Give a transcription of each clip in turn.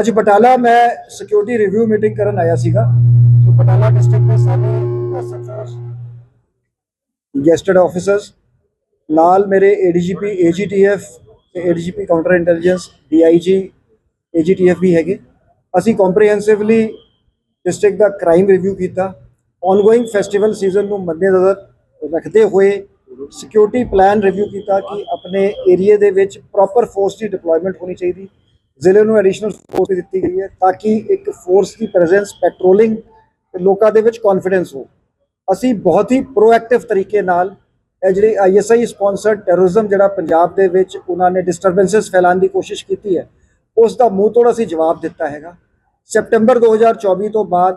ਅੱਜ ਬਟਾਲਾ ਮੈਂ security review meeting ਕਰਨ ਆਇਆ ਸੀਗਾ। ਸੋ ਬਟਾਲਾ ਡਿਸਟ੍ਰਿਕਟ ਦੇ ਸਾਰੇ ਐਸਐਚਓਸ ਗੈਸਟਡ ਆਫੀਸਰਸ ਨਾਲ ਮੇਰੇ ਏਡੀਜੀਪੀ ਏਜੀਟੀਐਫ ਤੇ ADGP counter intelligence DIG AGTF ਵੀ ਹੈਗੇ। ਅਸੀਂ ਕੰਪਰੀਹੈਂਸਿਵਲੀ ਡਿਸਟ੍ਰਿਕਟ ਦਾ ਕ੍ਰਾਈਮ ਰਿਵਿਊ ਕੀਤਾ। ਆਨਗੋਇੰਗ ਫੈਸਟੀਵਲ ਸੀਜ਼ਨ ਨੂੰ ਮੱਦੇਨਜ਼ਰ ਰੱਖਦੇ ਹੋਏ ਸਿਕਿਉਰਿਟੀ ਪਲਾਨ ਰਿਵਿਊ ਕੀਤਾ ਕਿ ਆਪਣੇ ਏਰੀਆ ਦੇ ਵਿੱਚ ਪ੍ਰੋਪਰ ਫੋਰਸ ਦੀ ਡਿਪਲੋਇਮੈਂਟ ਹੋਣੀ ਚਾਹੀਦੀ। ਜ਼ਿਲ੍ਹੇ ਨੂੰ ਐਡੀਸ਼ਨਲ ਫੋਰਸ ਦਿੱਤੀ ਗਈ ਹੈ ਤਾਂ ਕਿ ਇੱਕ ਫੋਰਸ ਦੀ ਪ੍ਰੈਜ਼ੈਂਸ ਪੈਟਰੋਲਿੰਗ ਲੋਕਾਂ ਦੇ ਵਿੱਚ ਕੌਨਫੀਡੈਂਸ ਹੋ। ਅਸੀਂ ਬਹੁਤ ਹੀ ਪ੍ਰੋਐਕਟਿਵ ਤਰੀਕੇ ਨਾਲ ਇਹ ਜਿਹੜੀ ਆਈਐਸਆਈ ਸਪਾਂਸਰਡ ਟੈਰਰਿਜ਼ਮ ਜਿਹੜਾ ਪੰਜਾਬ ਦੇ ਵਿੱਚ ਉਹਨਾਂ ਨੇ ਡਿਸਟਰਬੈਂਸਸ ਫੈਲਾਉਣ ਦੀ ਕੋਸ਼ਿਸ਼ ਕੀਤੀ ਹੈ, ਉਸ ਦਾ ਮੂੰਹ ਤੋੜ ਅਸੀਂ ਜਵਾਬ ਦਿੱਤਾ ਹੈਗਾ। ਸੈਪਟੈਂਬਰ 2024 ਤੋਂ ਬਾਅਦ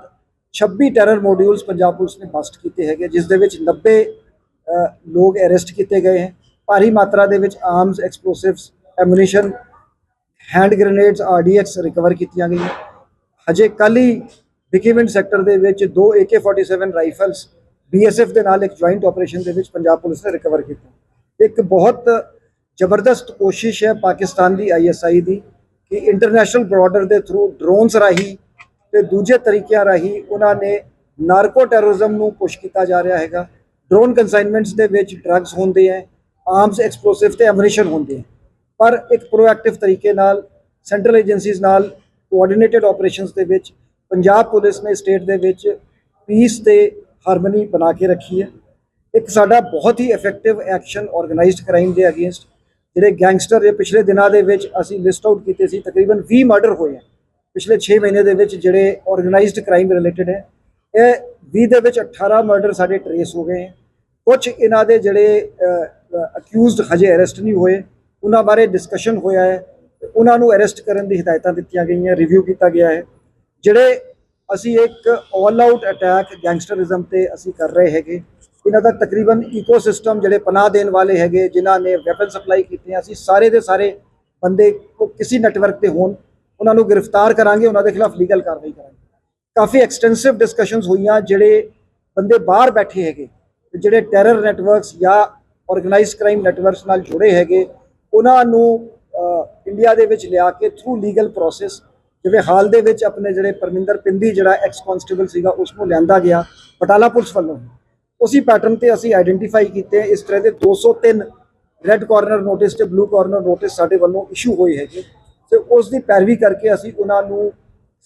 26 ਟੈਰਰ ਮੋਡਿਊਲਸ ਪੰਜਾਬ ਪੁਲਿਸ ਨੇ ਬਸਟ ਕੀਤੇ ਹੈਗੇ, ਜਿਸ ਦੇ ਵਿੱਚ 90 ਲੋਕ ਅਰੈਸਟ ਕੀਤੇ ਗਏ ਹੈ। ਭਾਰੀ ਮਾਤਰਾ ਦੇ ਵਿੱਚ arms explosives ammunition hand grenades RDX recover ਕੀਤੀਆਂ ਗਈਆਂ। ਹਜੇ ਕੱਲ੍ਹ ਹੀ ਵਿਕੀਵਿੰਡ ਸੈਕਟਰ ਦੇ ਵਿੱਚ ਦੋ AK47 ਰਾਈਫਲਸ ਬੀਐਸਐਫ ਦੇ ਨਾਲ ਇੱਕ ਜੁਆਇੰਟ ਆਪਰੇਸ਼ਨ ਦੇ ਵਿੱਚ ਪੰਜਾਬ ਪੁਲਿਸ ਨੇ ਰਿਕਵਰ ਕੀਤਾ। ਇੱਕ ਬਹੁਤ ਜ਼ਬਰਦਸਤ ਕੋਸ਼ਿਸ਼ ਹੈ ਪਾਕਿਸਤਾਨ ਦੀ ਆਈਐਸਆਈ ਦੀ ਕਿ ਇੰਟਰਨੈਸ਼ਨਲ ਬਾਰਡਰ ਦੇ ਥਰੂ ਡਰੋਨਸ ਰਾਹੀਂ ਤੇ ਦੂਜੇ ਤਰੀਕਿਆਂ ਰਾਹੀਂ ਉਹਨਾਂ ਨੇ ਨਾਰਕੋ ਟੈਰਰਿਜ਼ਮ ਨੂੰ ਪੁਸ਼ ਕੀਤਾ ਜਾ ਰਿਹਾ ਹੈਗਾ। ਡਰੋਨ ਕਨਸਾਈਨਮੈਂਟਸ ਦੇ ਵਿੱਚ ਡਰੱਗਸ ਹੁੰਦੇ ਹੈ ਆਰਮਸ ਐਕਸਪਲੋਸਿਵ ਤੇ ਐਮੂਨੀਸ਼ਨ ਹੁੰਦੇ ਹੈ। ਪਰ ਇੱਕ ਪ੍ਰੋਐਕਟਿਵ ਤਰੀਕੇ ਨਾਲ ਸੈਂਟਰਲ ਏਜੰਸੀਜ਼ ਨਾਲ ਕੋਆਰਡੀਨੇਟਡ ਆਪਰੇਸ਼ਨਸ ਦੇ ਵਿੱਚ, ਪੰਜਾਬ ਪੁਲਿਸ ਨੇ ਸਟੇਟ ਦੇ ਵਿੱਚ ਪੀਸ ਤੇ ਹਾਰਮਨੀ ਬਣਾ ਕੇ ਰੱਖੀ ਹੈ। ਇੱਕ ਸਾਡਾ ਬਹੁਤ ਹੀ ਇਫੈਕਟਿਵ ਐਕਸ਼ਨ ਆਰਗੇਨਾਈਜ਼ਡ ਕ੍ਰਾਈਮ ਦੇ ਅਗੇਂਸਟ ਜਿਹੜੇ ਗੈਂਗਸਟਰ ਦੇ ਪਿਛਲੇ ਦਿਨਾਂ ਦੇ ਵਿੱਚ ਅਸੀਂ ਲਿਸਟ ਆਊਟ ਕੀਤੇ ਸੀ, ਤਕਰੀਬਨ 20 ਮਰਡਰ ਹੋਏ ਹੈ ਪਿਛਲੇ 6 ਮਹੀਨੇ ਦੇ ਵਿੱਚ ਜਿਹੜੇ ਆਰਗੇਨਾਈਜ਼ਡ ਕ੍ਰਾਈਮ ਰਿਲੇਟਡ ਹੈ, ਇਹ 20 ਦੇ ਵਿੱਚ 18 ਮਰਡਰ ਸਾਡੇ ਟਰੇਸ ਹੋ ਗਏ ਹੈ ਕੁਝ ਇਹਨਾਂ ਦੇ ਜਿਹੜੇ ਅਕਿਊਜ਼ਡ ਹਜੇ ਅਰੈਸਟ ਨਹੀਂ ਹੋਏ। ਉਹਨਾਂ ਬਾਰੇ ਡਿਸਕਸ਼ਨ ਹੋਇਆ ਹੈ ਉਹਨਾਂ ਨੂੰ ਅਰੈਸਟ ਕਰਨ ਦੀ ਹਦਾਇਤਾਂ ਦਿੱਤੀਆਂ ਗਈਆਂ ਰਿਵਿਊ ਕੀਤਾ ਗਿਆ ਹੈ। ਜਿਹੜੇ ਅਸੀਂ ਇੱਕ ਆਲ ਆਊਟ ਅਟੈਕ ਗੈਂਗਸਟਰਿਜ਼ਮ ਤੇ ਅਸੀਂ ਕਰ ਰਹੇ ਹੈਗੇ, ਇਹਨਾਂ ਦਾ ਤਕਰੀਬਨ ਇਕੋਸਿਸਟਮ ਜਿਹੜੇ ਪਨਾਹ ਦੇਣ ਵਾਲੇ ਹੈਗੇ, ਜਿਨ੍ਹਾਂ ਨੇ ਵੈਪਨ ਸਪਲਾਈ ਕੀਤੇ ਅਸੀਂ ਸਾਰੇ ਦੇ ਸਾਰੇ ਬੰਦੇ ਕੋ ਕਿਸੇ ਨੈਟਵਰਕ ਤੇ ਹੋਣ, ਉਹਨਾਂ ਨੂੰ ਗ੍ਰਿਫਤਾਰ ਕਰਾਂਗੇ, ਉਹਨਾਂ ਦੇ ਖਿਲਾਫ ਲੀਗਲ ਕਾਰਵਾਈ ਕਰਾਂਗੇ। ਕਾਫੀ ਐਕਸਟੈਂਸਿਵ ਡਿਸਕਸ਼ਨਸ ਹੋਈਆਂ, ਜਿਹੜੇ ਬੰਦੇ ਬਾਹਰ ਬੈਠੇ ਹੈਗੇ ਜਿਹੜੇ ਟੈਰਰ ਨੈਟਵਰਕਸ ਜਾਂ ਆਰਗੇਨਾਈਜ਼ਡ ਕ੍ਰਾਈਮ ਨੈਟਵਰਕਸ ਨਾਲ ਜੁੜੇ ਹੈਗੇ ਉਹਨਾਂ ਨੂੰ ਇੰਡੀਆ ਦੇ ਵਿੱਚ ਲਿਆ ਕੇ ਥਰੂ ਲੀਗਲ ਪ੍ਰੋਸੈਸ ਜਿਵੇਂ ਹਾਲ ਦੇ ਵਿੱਚ ਆਪਣੇ ਜਿਹੜੇ ਪਰਮਿੰਦਰ ਪਿੰਦੀ ਜਿਹੜਾ ਐਕਸ ਕਨਸਟੇਬਲ ਸੀਗਾ, ਉਸ ਨੂੰ ਲਿਆਂਦਾ ਗਿਆ ਬਟਾਲਾ ਪੁਲਿਸ ਵੱਲੋਂ। ਉਸੇ ਪੈਟਰਨ ਤੇ ਅਸੀਂ ਆਈਡੈਂਟੀਫਾਈ ਕੀਤੇ, ਇਸ ਤਰ੍ਹਾਂ ਦੇ 203 ਰੈੱਡ ਕਾਰਨਰ ਨੋਟਿਸ ਤੇ ਬਲੂ ਕਾਰਨਰ ਨੋਟਿਸ ਸਾਡੇ ਵੱਲੋਂ ਇਸ਼ੂ ਹੋਏ ਹੈਗੇ। ਤੇ ਉਸ ਦੀ ਪੈਰਵੀ ਕਰਕੇ ਅਸੀਂ ਉਹਨਾਂ ਨੂੰ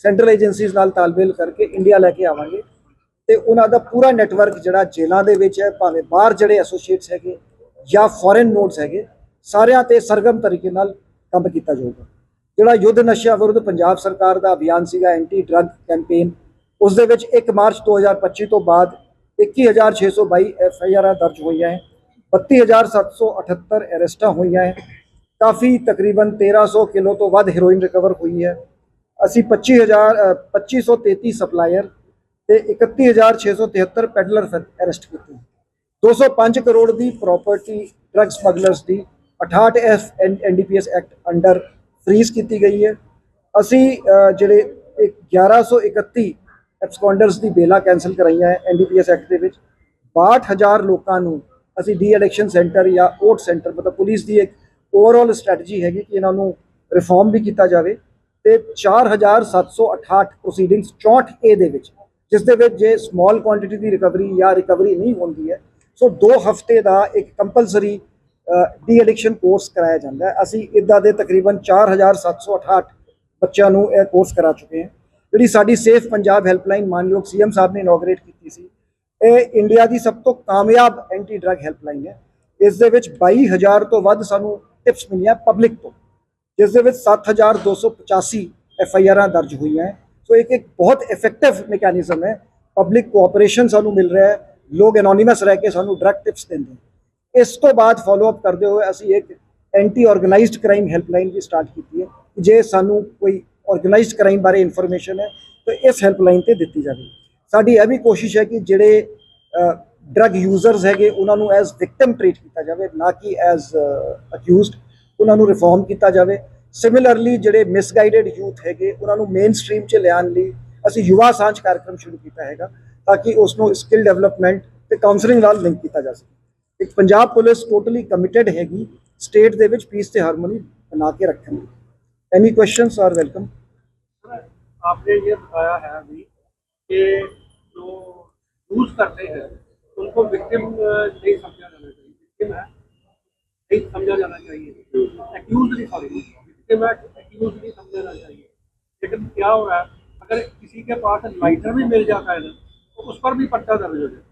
ਸੈਂਟਰਲ ਏਜੰਸੀਜ਼ ਨਾਲ ਤਾਲਮੇਲ ਕਰਕੇ ਇੰਡੀਆ ਲੈ ਕੇ ਆਵਾਂਗੇ। ਤੇ ਉਹਨਾਂ ਦਾ ਪੂਰਾ ਨੈਟਵਰਕ ਜਿਹੜਾ ਜੇਲ੍ਹਾਂ ਦੇ ਵਿੱਚ ਹੈ, ਭਾਵੇਂ ਬਾਹਰ ਜਿਹੜੇ ਐਸੋਸੀਏਟਸ ਹੈਗੇ ਜਾਂ ਫੋਰਨ ਨੋਟਸ ਹੈਗੇ ਸਾਰਿਆਂ ਤੇ ਸਰਗਮ ਤਰੀਕੇ ਨਾਲ ਕੰਮ ਕੀਤਾ ਜਾਊਗਾ। ਜਿਹੜਾ ਯੁੱਧ ਨਸ਼ਾ ਵਿਰੁੱਧ ਪੰਜਾਬ ਸਰਕਾਰ ਦਾ ਅਭਿਆਨ ਸੀਗਾ ਐਂਟੀ ਡਰੱਗ ਕੈਂਪੇਨ ਉਸ ਦੇ ਵਿੱਚ 1 ਮਾਰਚ 2025 ਤੋਂ ਬਾਅਦ 21622 ਐਫ ਆਈ ਆਰ ਦਰਜ ਹੋਈਆਂ ਹੈ 32778 ਅਰੈਸਟਾਂ ਹੋਈਆਂ ਹੈ ਕਾਫੀ ਤਕਰੀਬਨ 1300 ਕਿਲੋ ਤੋਂ ਵੱਧ ਹੈਰੋਇਨ ਰਿਕਵਰ ਹੋਈ ਹੈ। ਅਸੀਂ 25000 ਅ, 2533 ਸਪਲਾਇਰ ਤੇ 31673 ਪੈਡਲਰ ਅਰੈਸਟ ਕੀਤੇ। 205 ਕਰੋੜ ਦੀ ਪ੍ਰਾਪਰਟੀ ਡਰੱਗ ਸਮਗਲਰਸ ਦੀ 68 F NDPS act under freeze ਕੀਤੀ ਗਈ ਹੈ। ਅਸੀਂ ਅ, ਜਿਹੜੇ ਇੱਕ 1131 ਐਬਸਕੌਂਡਰਸ ਦੀ ਬੇਲਾ ਕੈਨਸਲ ਕਰਾਈਆਂ ਹੈ ਐਨਡੀਪੀਐਸ ਐਕਟ ਦੇ ਵਿੱਚ। 62000 ਲੋਕਾਂ ਨੂੰ ਅਸੀਂ ਡੀ ਐਡਿਕਸ਼ਨ ਸੈਂਟਰ ਜਾਂ ਓਟ ਸੈਂਟਰ ਮਤਲਬ ਪੁਲਿਸ ਦੀ ਇੱਕ ਓਵਰਆਲ ਸਟ੍ਰੈਟਜੀ ਹੈਗੀ ਕਿ ਇਹਨਾਂ ਨੂੰ ਰਿਫਾਰਮ ਵੀ ਕੀਤਾ ਜਾਵੇ। ਤੇ 4768 ਪ੍ਰੋਸੀਡਿੰਗਸ 64 ਏ ਦੇ ਵਿੱਚ ਜਿਸ ਦੇ ਵਿੱਚ ਜੇ ਸਮਾਲ ਕੁਆਂਟੀਟੀ ਦੀ ਰਿਕਵਰੀ ਜਾਂ ਰਿਕਵਰੀ ਨਹੀਂ ਹੁੰਦੀ ਹੈ ਸੋ 2 ਹਫ਼ਤੇ ਦਾ ਇੱਕ ਕੰਪਲਸਰੀ ਡੀ ਐਡਿਕਸ਼ਨ ਕੋਰਸ ਕਰਾਇਆ ਜਾਂਦਾ ਹੈ। ਅਸੀਂ ਇਦਾਂ ਦੇ ਤਕਰੀਬਨ 4768 ਬੱਚਿਆਂ ਨੂੰ ਇਹ ਕੋਰਸ ਕਰਾ ਚੁੱਕੇ ਹਾਂ। ਜਿਹੜੀ ਸਾਡੀ ਸੇਫ ਪੰਜਾਬ ਹੈਲਪਲਾਈਨ ਮਾਨਯੋਗ ਸੀਐਮ ਸਾਹਿਬ ਨੇ ਇਨੋਗਰੇਟ ਕੀਤੀ ਸੀ, ਇਹ ਇੰਡੀਆ ਦੀ ਸਭ ਤੋਂ ਕਾਮਯਾਬ ਐਂਟੀ ਡਰੱਗ ਹੈਲਪਲਾਈਨ ਹੈ। ਇਸ ਦੇ ਵਿੱਚ 22000 ਤੋਂ ਵੱਧ ਸਾਨੂੰ ਟਿਪਸ ਮਿਲੀਆਂ ਪਬਲਿਕ ਤੋਂ, ਜਿਸ ਦੇ ਵਿੱਚ 7285 ਐਫ ਆਈ ਆਰਾਂ ਦਰਜ ਹੋਈਆਂ ਹੈ। ਸੋ ਇੱਕ ਇੱਕ ਬਹੁਤ ਇਫੈਕਟਿਵ ਮੈਕੈਨਿਜ਼ਮ ਹੈ। ਪਬਲਿਕ ਕੋਆਪਰੇਸ਼ਨ ਸਾਨੂੰ ਮਿਲ ਰਿਹਾ ਹੈ। ਲੋਕ ਐਨੋਨਿਮਸ ਰਹਿ ਕੇ ਸਾਨੂੰ ਡਰੱਗ ਟਿਪਸ ਦਿੰਦੇ ਇਸ ਤੋਂ ਬਾਅਦ ਫਾਲੋ ਅਪ ਕਰਦੇ ਹੋਏ ਅਸੀਂ ਇੱਕ ਐਂਟੀ ਆਰਗੇਨਾਈਜ਼ਡ ਕ੍ਰਾਈਮ ਹੈਲਪਲਾਈਨ ਵੀ ਸਟਾਰਟ ਕੀਤੀ ਹੈ ਜੇ ਸਾਨੂੰ ਕੋਈ ਆਰਗੇਨਾਈਜ਼ਡ ਕ੍ਰਾਈਮ ਬਾਰੇ ਇਨਫੋਰਮੇਸ਼ਨ ਹੈ, ਤਾਂ ਇਸ ਹੈਲਪਲਾਈਨ ਤੇ ਦਿੱਤੀ ਜਾਵੇ। ਸਾਡੀ ਇਹ ਵੀ ਕੋਸ਼ਿਸ਼ ਹੈ ਕਿ ਜਿਹੜੇ ਡਰੱਗ ਯੂਜ਼ਰਸ ਹੈਗੇ, ਉਹਨਾਂ ਨੂੰ ਐਜ਼ ਵਿਕਟਮ ਟ੍ਰੀਟ ਕੀਤਾ ਜਾਵੇ, ਨਾ ਕਿ ਐਜ਼ ਅਕਿਊਜ਼ਡ ਉਹਨਾਂ ਨੂੰ ਰਿਫਾਰਮ ਕੀਤਾ ਜਾਵੇ। ਸਿਮਿਲਰਲੀ ਜਿਹੜੇ ਮਿਸਗਾਈਡਡ ਯੂਥ ਹੈਗੇ, ਉਹਨਾਂ ਨੂੰ ਮੇਨ ਸਟ੍ਰੀਮ 'ਚ ਲਿਆਉਣ ਲਈ ਅਸੀਂ ਯੁਵਾ ਸਾਂਝ ਕਾਰਜਕ੍ਰਮ ਸ਼ੁਰੂ ਕੀਤਾ ਹੈਗਾ, ਤਾਂ ਕਿ ਉਸ ਨੂੰ ਸਕਿੱਲ ਡਿਵੈਲਪਮੈਂਟ ਤੇ ਕਾਉਂਸਲਿੰਗ ਨਾਲ ਲਿੰਕ ਕੀਤਾ ਜਾ ਸਕੇ। ਇੱਕ ਪੰਜਾਬ ਪੁਲਿਸ ਟੋਟਲੀ ਕਮਿਟਡ ਹੈਗੀ ਸਟੇਟ ਦੇ ਵਿੱਚ ਪੀਸ ਤੇ ਹਾਰਮੋਨੀ ਬਣਾ ਕੇ ਰੱਖਣ ਲਈ ਐਨੀ ਕੁਐਸਚਨਸ ਆਰ ਵੈਲਕਮ आपने ये बताया है अभी कि जो यूज करते हैं उनको विक्टिम नहीं समझा जाना चाहिए विक्टिम है नहीं समझा जाना चाहिए एक्यूज नहीं सॉरी विक्टिम है एक्यूज नहीं समझा जाना चाहिए लेकिन क्या हो रहा है अगर किसी के पास लाइटर भी मिल जाता है ना तो उस पर भी पर्चा दर्ज हो जाए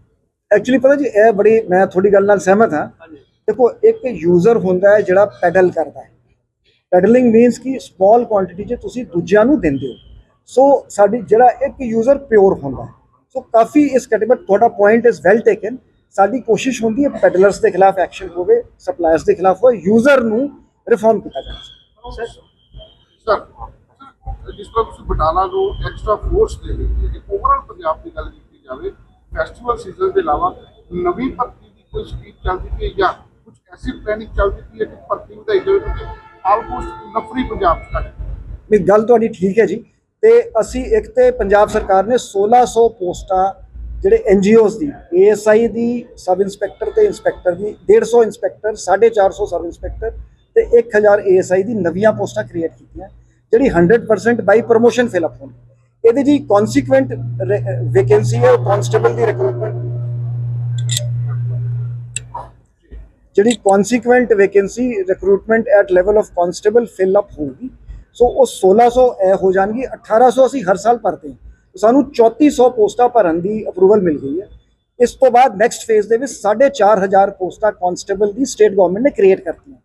ਐਕਚੁਅਲੀ ਪਤਾ ਜੀ ਇਹ ਬੜੀ ਮੈਂ ਤੁਹਾਡੀ ਗੱਲ ਨਾਲ ਸਹਿਮਤ ਹਾਂ। ਦੇਖੋ ਇੱਕ ਯੂਜ਼ਰ ਹੁੰਦਾ ਹੈ ਜਿਹੜਾ ਪੈਡਲ ਕਰਦਾ ਹੈ। ਪੈਡਲਿੰਗ ਮੀਨਸ ਕਿ ਸਮਾਲ ਕੁਆਂਟੀਟੀ 'ਚ ਤੁਸੀਂ ਦੂਜਿਆਂ ਨੂੰ ਦਿੰਦੇ ਹੋ। ਸੋ ਸਾਡੀ ਜਿਹੜਾ ਇੱਕ ਯੂਜ਼ਰ ਪਿਓਰ ਹੁੰਦਾ ਹੈ। ਸੋ ਕਾਫੀ ਇਸ ਕੈਟੇਗਰੀ ਤੁਹਾਡਾ ਪੁਆਇੰਟ ਇਜ਼ ਵੈਲ ਟੇਕਨ ਸਾਡੀ ਕੋਸ਼ਿਸ਼ ਹੁੰਦੀ ਹੈ ਪੈਡਲਰਸ ਦੇ ਖਿਲਾਫ ਐਕਸ਼ਨ ਹੋਵੇ ਸਪਲਾਇਰਸ ਦੇ ਖਿਲਾਫ ਹੋਵੇ ਯੂਜ਼ਰ ਨੂੰ ਰਿਫਾਰਮ ਕੀਤਾ ਜਾਵੇ। ਸਰ ਜਿਸ ਤਰ੍ਹਾਂ ਤੁਸੀਂ ਬਟਾਲਾ ਨੂੰ ਐਕਸਟਰਾ ਫੋਰਸ ਦੇ ਦਿੱਤੀ ਹੈ ਓਵਰਆਲ ਪੰਜਾਬ ਦੀ ਗੱਲ ਕੀਤੀ ਜਾਵੇ ਫੈਸਟੀਵਲ ਸੀਜ਼ਨ ਦੇ ਇਲਾਵਾ ਨਵੀਂ ਭਰਤੀ ਦੀ ਕੋਈ ਸਕੀਮ ਚੱਲਦੀ ਪਈ ਹੈ ਜਾਂ ਕੁਝ ਐਸੀ ਪਲੈਨਿੰਗ ਚੱਲਦੀ ਪਈ ਹੈ ਕਿ ਭਰਤੀ ਵਧਾਈ ਜਾਵੇ ਕਿਉਂਕਿ ਆਲਮੋਸਟ ਨਫਰੀ ਪੰਜਾਬ ਚ ਘੱਟ ਵੀ ਗੱਲ ਤੁਹਾਡੀ ਠੀਕ ਹੈ ਜੀ। ਤੇ ਅਸੀਂ ਇੱਕ ਤੇ ਪੰਜਾਬ ਸਰਕਾਰ ਨੇ 1600 ਪੋਸਟਾਂ ਜਿਹੜੇ ਐਨਜੀਓਜ਼ ਦੀ ਏਐਸਆਈ ਦੀ, ਸਬ ਇੰਸਪੈਕਟਰ ਤੇ ਇੰਸਪੈਕਟਰ ਦੀ 150 ਇੰਸਪੈਕਟਰ 450 ਸਬ ਇੰਸਪੈਕਟਰ ਤੇ 1000 ਏਐਸਆਈ ਦੀ ਨਵੀਆਂ ਪੋਸਟਾਂ ਕ੍ਰੀਏਟ ਕੀਤੀਆਂ, ਜਿਹੜੀ 100% ਬਾਈ ਪ੍ਰੋਮੋਸ਼ਨ ਫਿਲ ਅਪ ਹੋਣ ਇਹਦੇ ਜੀ ਕਨਸੀਕੁਐਂਟ ਵੈਕੈਂਸੀ ਹੈ ਕਨਸਟੇਬਲ ਦੀ ਰਿਕਰੂਟਮੈਂਟ ਜਿਹੜੀ consequent vacancy recruitment at level of constable fill up ਹੋਊਗੀ ਸੋ ਉਹ 1600 ਇਹ ਹੋ ਜਾਣਗੀ 1800 ਅਸੀਂ ਹਰ ਸਾਲ ਭਰਦੇ ਹਾਂ। ਤਾਂ ਸਾਨੂੰ 3400 ਪੋਸਟਾਂ ਭਰਨ ਦੀ ਅਪਰੂਵਲ ਮਿਲ ਗਈ ਹੈ। ਇਸ ਤੋਂ ਬਾਅਦ ਨੈਕਸਟ ਫੇਜ਼ ਦੇ ਵਿੱਚ 4500 ਪੋਸਟਾਂ ਕਨਸਟੇਬਲ ਦੀ ਸਟੇਟ ਗਵਰਨਮੈਂਟ ਨੇ ਕ੍ਰੀਏਟ ਕਰਤੀਆਂ।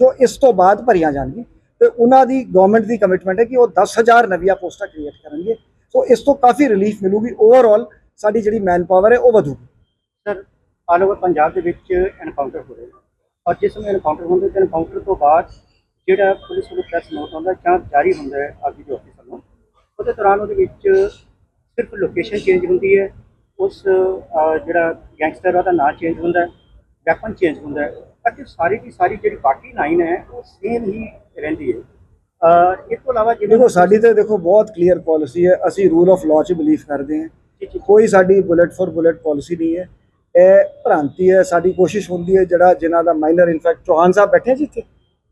ਜੋ ਇਸ ਤੋਂ ਬਾਅਦ ਭਰੀਆਂ ਜਾਣਗੀਆਂ। ਤੇ ਉਹਨਾਂ ਦੀ ਗਵਰਨਮੈਂਟ ਦੀ ਕਮਿਟਮੈਂਟ ਹੈ ਕਿ ਉਹ 10000 ਨਵੀਆਂ ਪੋਸਟਾਂ ਕ੍ਰੀਏਟ ਕਰਨਗੇ। ਸੋ ਇਸ ਤੋਂ ਕਾਫੀ ਰਿਲੀਫ ਮਿਲੂਗੀ। ਓਵਰਆਲ ਸਾਡੀ ਜਿਹੜੀ ਮੈਨ ਪਾਵਰ ਹੈ, ਉਹ ਵਧੂਗੀ। ਸਰ ਆਲ ਓਵਰ ਪੰਜਾਬ ਦੇ ਵਿੱਚ ਐਨਕਾਊਂਟਰ ਹੋ ਰਹੇ ਨੇ। ਔਰ ਜਿਸ ਸਮੇਂ ਐਨਕਾਊਂਟਰ ਹੁੰਦੇ ਤੇ ਐਨਕਾਊਂਟਰ ਤੋਂ ਬਾਅਦ ਜਿਹੜਾ ਪੁਲਿਸ ਵੱਲੋਂ ਪ੍ਰੈਸ ਨੋਟ ਆਉਂਦਾ, ਜਾਂ ਜਾਰੀ ਹੁੰਦਾ ਹੈ ਆਗੀ ਦੇ ਆਫਿਸਰ ਨੂੰ, ਉਹਦੇ ਦੌਰਾਨ ਉਹਦੇ ਵਿੱਚ ਸਿਰਫ ਲੋਕੇਸ਼ਨ ਚੇਂਜ ਹੁੰਦੀ ਹੈ। ਉਸ ਜਿਹੜਾ ਗੈਂਗਸਟਰ ਉਹਦਾ ਨਾਂ ਚੇਂਜ ਹੁੰਦਾ ਹੈ ਵੈਪਨ ਚੇਂਜ ਹੁੰਦਾ ਹੈ। ਬਾਕੀ ਸਾਰੀ ਦੀ ਸਾਰੀ ਜਿਹੜੀ ਬਾਕੀ ਲਾਈਨ ਹੈ ਉਹ ਸੇਮ ਹੀ ਰਹਿੰਦੀ ਹੈ। ਇਸ ਤੋਂ ਇਲਾਵਾ ਜਿਵੇਂ ਦੇਖੋ ਸਾਡੀ ਤੇ ਦੇਖੋ ਬਹੁਤ ਕਲੀਅਰ ਪਾਲਿਸੀ ਹੈ। ਅਸੀਂ ਰੂਲ ਆਫ ਲਾਅ 'ਚ ਬਿਲੀਵ ਕਰਦੇ ਹਾਂ। ਕੋਈ ਸਾਡੀ ਬੁਲੇਟ ਫॉर ਬੁਲੇਟ ਪਾਲਿਸੀ ਨਹੀਂ ਹੈ। ਇਹ ਭ੍ਰਾਂਤੀ ਹੈ ਸਾਡੀ ਕੋਸ਼ਿਸ਼ ਹੁੰਦੀ ਹੈ ਜਿਹੜਾ ਜਿਨ੍ਹਾਂ ਦਾ minor in fact Chauhan Sahib ਬੈਠੇ ਜਿੱਥੇ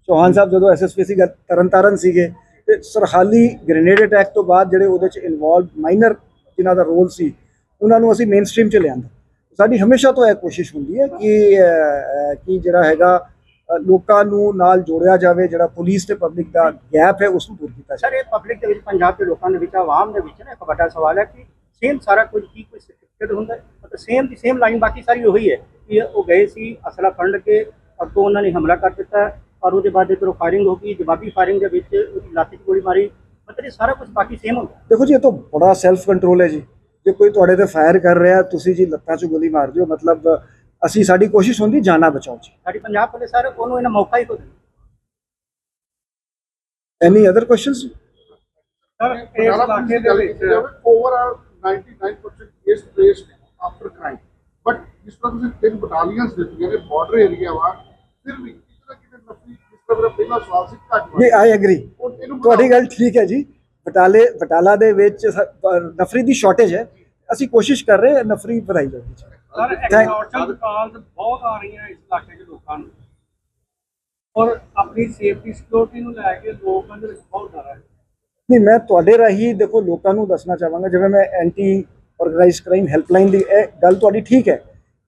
ਚੌਹਾਨ ਸਾਹਿਬ ਜਦੋਂ ਐਸਐਸਪੀ ਸੀ ਤਰਨਤਾਰਨ ਸੀਗੇ ਤੇ ਸਰਹਾਲੀ ਗ੍ਰੇਨੇਡ ਅਟੈਕ ਤੋਂ ਬਾਅਦ ਜਿਹੜੇ ਉਹਦੇ 'ਚ ਇਨਵੋਲਵ ਮਾਈਨਰ ਜਿਨ੍ਹਾਂ ਦਾ ਰੋਲ ਸੀ ਉਹਨਾਂ ਨੂੰ ਅਸੀਂ ਮੇਨ ਸਟ੍ਰੀਮ 'ਚ ਲਿਆਂਦਾ। ਸਾਡੀ ਹਮੇਸ਼ਾ ਤੋਂ ਇਹ ਕੋਸ਼ਿਸ਼ ਹੁੰਦੀ ਹੈ ਕਿ ਕਿ ਜਿਹੜਾ ਹੈਗਾ ਲੋਕਾਂ ਨੂੰ ਨਾਲ ਜੋੜਿਆ ਜਾਵੇ ਜਿਹੜਾ ਪੁਲਿਸ ਤੇ ਪਬਲਿਕ ਦਾ ਗੈਪ ਹੈ ਉਸ ਨੂੰ ਦੂਰ ਕੀਤਾ ਜਾਵੇ। ਸਰ ਇਹ ਪਬਲਿਕ ਦੇ ਵਿੱਚ ਪੰਜਾਬ ਦੇ ਲੋਕਾਂ ਦੇ ਵਿੱਚ ਆਵਾਮ ਦੇ ਵਿੱਚ ਨਾ ਇੱਕ ਵੱਡਾ ਸਵਾਲ ਹੈ ਕਿ ਸੇਮ ਸਾਰਾ ਕੁਝ ਕੀ ਕੋਈ ਸਰਟੀਫਿਕੇਟ ਹੁੰਦਾ ਹੈ? ਮਤਲਬ ਸੇਮ ਦੀ ਸੇਮ ਲਾਈਨ ਬਾਕੀ ਸਾਰੀ ਉਹੀ ਹੈ ਕਿ ਉਹ ਗਏ ਸੀ ਅਸਲਾ ਫੜ ਕੇ ਅੱਗੋਂ ਉਹਨਾਂ ਨੇ ਹਮਲਾ ਕਰ ਦਿੱਤਾ ਔਰ ਉਹਦੇ ਬਾਅਦ ਜਦੋਂ ਫਾਇਰਿੰਗ ਹੋ ਗਈ ਜਵਾਬੀ ਫਾਇਰਿੰਗ ਦੇ ਵਿੱਚ ਉਹਦੀ ਲੱਤ 'ਚ ਗੋਲੀ ਮਾਰੀ ਮਤਲਬ ਇਹ ਸਾਰਾ ਕੁਝ ਬਾਕੀ ਸੇਮ ਹੁੰਦਾ ਦੇਖੋ ਜੀ ਇਹ ਤਾਂ ਬੜਾ ਸੈਲਫ ਕੰਟਰੋਲ ਹੈ ਜੀ। ਜੇ ਕੋਈ ਤੁਹਾਡੇ ਤੇ ਫਾਇਰ ਕਰ ਰਿਹਾ ਤੁਸੀਂ ਜੀ ਲੱਤਾਂ 'ਚ ਗੋਲੀ ਮਾਰ ਦਿਓ ਮਤਲਬ ਅਸੀਂ ਸਾਡੀ ਕੋਸ਼ਿਸ਼ ਹੁੰਦੀ ਜਾਨਾਂ ਬਚਾਓ ਜੀ ਸਾਡੀ ਪੰਜਾਬ ਪੁਲਿਸ ਸਰ ਉਹਨੂੰ ਇਹਨਾਂ ਮੌਕਾ ਹੀ ਕੋਈ ਐਨੀ ਅਦਰ ਕੁਐਸਚਨਸ ਸਰ ਇਸ ਇਲਾਕੇ ਦੇ ਵਿੱਚ overall 99% case traced after crime but ਜਿਸ ਤਰ੍ਹਾਂ ਤੁਸੀਂ ਤਿੰਨ ਬਟਾਲੀਅਨਸ ਦਿੱਤੀਆਂ ਨੇ ਬਾਰਡਰ ਏਰੀਆ ਵਾ ਫਿਰ ਵੀ ਨਹੀਂ ਆਈ ਐਗਰੀ ਤੁਹਾਡੀ ਗੱਲ ਠੀਕ ਹੈ ਜੀ। ਬਟਾਲੇ ਬਟਾਲਾ ਦੇ ਵਿੱਚ ਨਫਰੀ ਦੀ ਸ਼ਾਰਟੇਜ ਹੈ। ਅਸੀਂ ਕੋਸ਼ਿਸ਼ ਕਰ ਰਹੇ ਹਾਂ ਨਫਰੀ ਵਧਾਈ ਜਾਵੇ। ਜੀ ਸਰ ਐਕਸਟੋਰਸ਼ਨ ਕਾਲਸ ਬਹੁਤ ਆ ਰਹੀਆਂ ਇਸ ਇਲਾਕੇ ਦੇ ਲੋਕਾਂ ਨੂੰ। ਔਰ ਆਪਣੀ ਸੇਫਟੀ ਸਿਕਿਉਰਿਟੀ ਨੂੰ ਲੈ ਕੇ ਲੋਕਾਂ ਦੇ ਵਿੱਚ ਬਹੁਤ ਡਰ ਹੈ ਨਹੀਂ ਮੈਂ ਤੁਹਾਡੇ ਰਾਹੀਂ ਦੇਖੋ ਲੋਕਾਂ ਨੂੰ ਦੱਸਣਾ ਚਾਹਾਂਗਾ ਜਿਵੇਂ ਮੈਂ ਐਂਟੀ ਆਰਗੇਨਾਈਜ਼ਡ ਕ੍ਰਾਈਮ ਹੈਲਪਲਾਈਨ ਦੀ ਇਹ ਗੱਲ ਤੁਹਾਡੀ ਠੀਕ ਹੈ।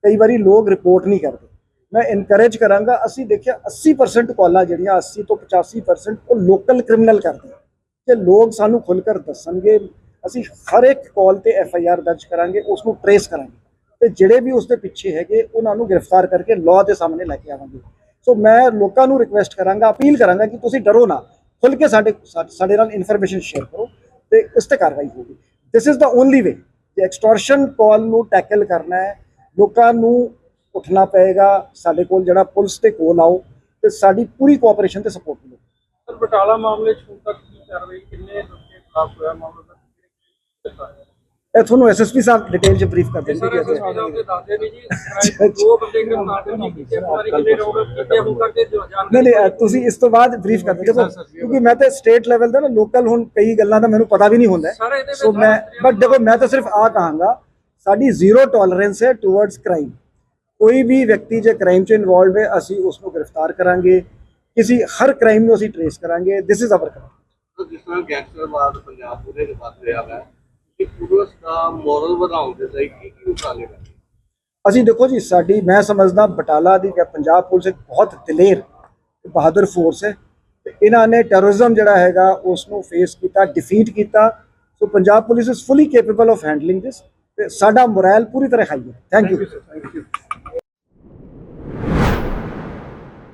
ਕਈ ਵਾਰੀ ਲੋਕ ਰਿਪੋਰਟ ਨਹੀਂ ਕਰਦੇ। ਮੈਂ ਇਨਕਰੇਜ ਕਰਾਂਗਾ ਅਸੀਂ ਦੇਖਿਆ 80% ਕਾਲਾਂ ਜਿਹੜੀਆਂ 80 ਤੋਂ 85% ਉਹ ਲੋਕਲ ਕ੍ਰਿਮੀਨਲ ਕਰਦੇ। ਜੇ ਲੋਕ ਸਾਨੂੰ ਖੁੱਲ੍ਹ ਕਰ ਦੱਸਣਗੇ ਅਸੀਂ ਹਰ ਇੱਕ ਕਾਲ ਤੇ ਐਫ ਆਈ ਆਰ ਦਰਜ ਕਰਾਂਗੇ ਉਸ ਨੂੰ ਟਰੇਸ ਕਰਾਂਗੇ। ਤੇ ਜਿਹੜੇ ਵੀ ਉਸ ਦੇ ਪਿੱਛੇ ਹੈਗੇ, ਉਹਨਾਂ ਨੂੰ ਗ੍ਰਿਫਤਾਰ ਕਰਕੇ ਲਾਅ ਦੇ ਸਾਹਮਣੇ ਲੈ ਕੇ ਆਵਾਂਗੇ। ਸੋ ਮੈਂ ਲੋਕਾਂ ਨੂੰ ਰਿਕੁਐਸਟ ਕਰਾਂਗਾ, ਅਪੀਲ ਕਰਾਂਗਾ ਕਿ ਤੁਸੀਂ ਡਰੋ ਨਾ, ਖੁੱਲ੍ਹ ਕੇ ਸਾਡੇ ਸਾਡੇ ਨਾਲ ਇਨਫੋਰਮੇਸ਼ਨ ਸ਼ੇਅਰ ਕਰੋ ਤੇ ਇਸ ਤੇ ਕਾਰਵਾਈ ਹੋਊਗੀ। This is the only way ਕਿ ਐਕਸਟੋਰਸ਼ਨ ਕਾਲ ਨੂੰ ਟੈਕਲ ਕਰਨਾ ਹੈ, ਲੋਕਾਂ ਨੂੰ ਉੱਠਣਾ ਪਏਗਾ, ਸਾਡੇ ਕੋਲ ਜਿਹੜਾ ਪੁਲਿਸ ਤੇ ਕੋਲ ਆਓ ਤੇ ਸਾਡੀ ਪੂਰੀ ਕੋਆਪਰੇਸ਼ਨ ਤੇ ਸਪੋਰਟ ਮਿਲੋ ਸਰ ਬਟਾਲਾ ਮਾਮਲੇ 'ਚ ਹੁਣ ਤੱਕ ਕੀ ਕਾਰਵਾਈ, ਕਿੰਨੇ ਲੋਕਾਂ ਖਿਲਾਫ ਹੋਇਆ ਮਾਮਲਾ? ਸਰ ਇਹ ਤੁਹਾਨੂੰ ਐਸਐਸਪੀ ਸਾਹਿਬ ਡਿਟੇਲ ਚ ਬਰੀਫ ਕਰ ਦੇਣਗੇ ਸਰ ਕਿ ਐਸਐਸਪੀ ਅਸੀਂ- ਸਾਹਿਬ ਦੇ ਦੱਸਦੇ ਨੇ ਜੀ ਦੋ ਬੰਦੇ ਗ੍ਰਿਫਤਾਰ ਨਹੀਂ ਨਹੀਂ ਤੁਸੀਂ ਇਸ ਤੋਂ ਬਾਅਦ ਬਰੀਫ ਕਰ ਦਿਓ ਕਿਉਂਕਿ ਮੈਂ ਤੇ ਸਟੇਟ ਲੈਵਲ ਦਾ ਨਾ ਲੋਕਲ ਹੁਣ ਕਈ ਗੱਲਾਂ ਦਾ ਮੈਨੂੰ ਪਤਾ ਵੀ ਨਹੀਂ ਹੁੰਦਾ। ਸੋ ਮੈਂ ਬਟ ਦੇਖੋ ਮੈਂ ਤਾਂ ਸਿਰਫ ਆ ਕਹਾਂਗਾ ਸਾਡੀ ਜ਼ੀਰੋ ਟੋਲਰੈਂਸ ਹੈ ਟੁਵਰਡਸ ਕ੍ਰਾਈਮ ਕੋਈ ਵੀ ਵਿਅਕਤੀ ਜੇ ਕ੍ਰਾਈਮ 'ਚ ਇਨਵੋਲਵ ਹੈ ਅਸੀਂ ਉਸ ਨੂੰ ਗ੍ਰਿਫਤਾਰ ਕਰਾਂਗੇ। ਕਿਸੇ ਹਰ ਕ੍ਰਾਈਮ ਨੂੰ ਅਸੀਂ ਟਰੇਸ ਕਰਾਂਗੇ। ਥਿਸ ਇਜ਼ ਆਵਰ ਕਰਾਂਗੇ ਜਿਸ ਤਰ੍ਹਾਂ ਗੈਂਗਸਟਰਵਾਦ ਪੰਜਾਬ ਪੂਰੇ ਦੇ ਵੱਧ ਰਿਹਾ ਹੈ ਕਿ ਪੁਲਿਸ ਦਾ ਮੋਰਲ ਵਧਾਉਣ ਦੇ ਲਈ ਕੀ ਕੀ ਉਪਰਾਲੇ ਕਰਦੇ ਅਸੀਂ ਦੇਖੋ ਜੀ ਸਾਡੀ ਮੈਂ ਸਮਝਦਾ ਬਟਾਲਾ ਦੀ ਜਾਂ ਪੰਜਾਬ ਪੁਲਿਸ ਇੱਕ ਬਹੁਤ ਦਲੇਰ ਤੇ ਬਹਾਦਰ ਫੋਰਸ ਹੈ ਤੇ ਇਹਨਾਂ ਨੇ ਟੈਰਰਿਜ਼ਮ ਜਿਹੜਾ ਹੈਗਾ ਉਸ ਨੂੰ ਫੇਸ ਕੀਤਾ ਡਿਫੀਟ ਕੀਤਾ। So Punjab police is fully capable of handling this ਤੇ ਸਾਡਾ ਮੋਰਲ ਪੂਰੀ ਤਰ੍ਹਾਂ ਹਾਈ ਹੈ। Thank you